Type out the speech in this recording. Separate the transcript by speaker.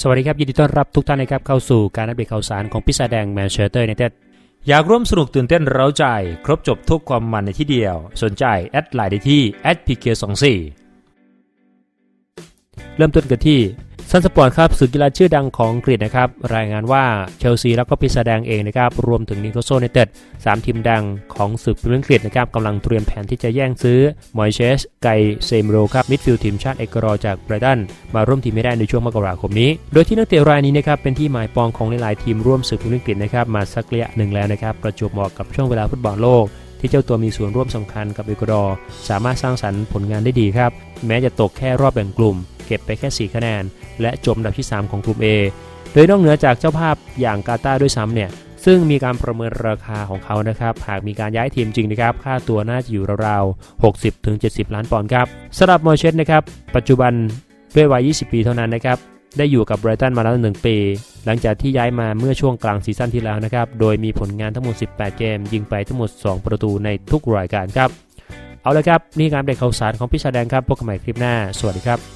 Speaker 1: สวัสดีครับ ยินดีต้อนรับทุกท่านนะครับเข้าสู่การอัปเดตข่าวสารของพิซาแดงแมนเชสเตอร์ในเต็ดอยากร่วมสนุกตื่นเต้นเร้าใจ ครบจบทุกความมันในที่เดียว สนใจ แอดไลน์ได้ที่ @pk24 เริ่มต้นกันที่ ซันสปอร์ตครับสื่อกีฬาชื่อดังของอังกรีฑนะครับรายงานว่าเชลซีแล้วก็พิซาแดงเองนะครับรวมถึงนิโคโซเนเต็ดสามทีมดังของศึกพรีเมียร์ลีกอังกฤษนะครับกำลังเตรียมแผนที่จะแย่งซื้อมอยเชสไกเซมโรครับมิดฟิลด์ทีมชาติเอกรอจากไบรตันมาร่วมทีมไม่ได้ในช่วงมกราคมนี้ โดยที่นักเตะรายนี้นะครับเป็นที่หมายปองของหลายๆทีมร่วมศึกพรีเมียร์ลีกอังกฤษนะครับมาสักระยะหนึ่งแล้วนะครับประจวบเหมาะกับช่วงเวลาฟุตบอลโลกที่เจ้าตัวมีส่วนร่วมสำคัญกับเอกวาดอร์สามารถสร้างสรรค์ผลงานได้ดีครับแม้จะตกแค่รอบแบ่งกลุ่ม เก็บไปแค่ 4 คะแนน และจบอันดับที่ 3 ของกลุ่ม A โดยนอกเหนือจากเจ้าภาพอย่างกาตาร์ด้วยซ้ำเนี่ยซึ่งมีการประเมินราคาของเขานะครับ หากมีการย้ายทีมจริงนะครับ ค่าตัวน่าจะอยู่ราวๆ 60-70 ล้านปอนด์ครับสำหรับมอเชสนะครับ ปัจจุบันด้วยวัย 20 ปีเท่านั้นนะครับ ได้อยู่กับไบรตันมาแล้ว 1 ปี หลังจากที่ย้ายมาเมื่อช่วงกลางซีซั่นที่แล้วนะครับ โดยมีผลงานทั้งหมด 18 เกม ยิงไปทั้งหมด 2 ประตูในทุกรายการครับ เอาละครับ นี่การเด็กข่าวสารของพี่ชาแดงครับ พบกันใหม่คลิปหน้า สวัสดีครับ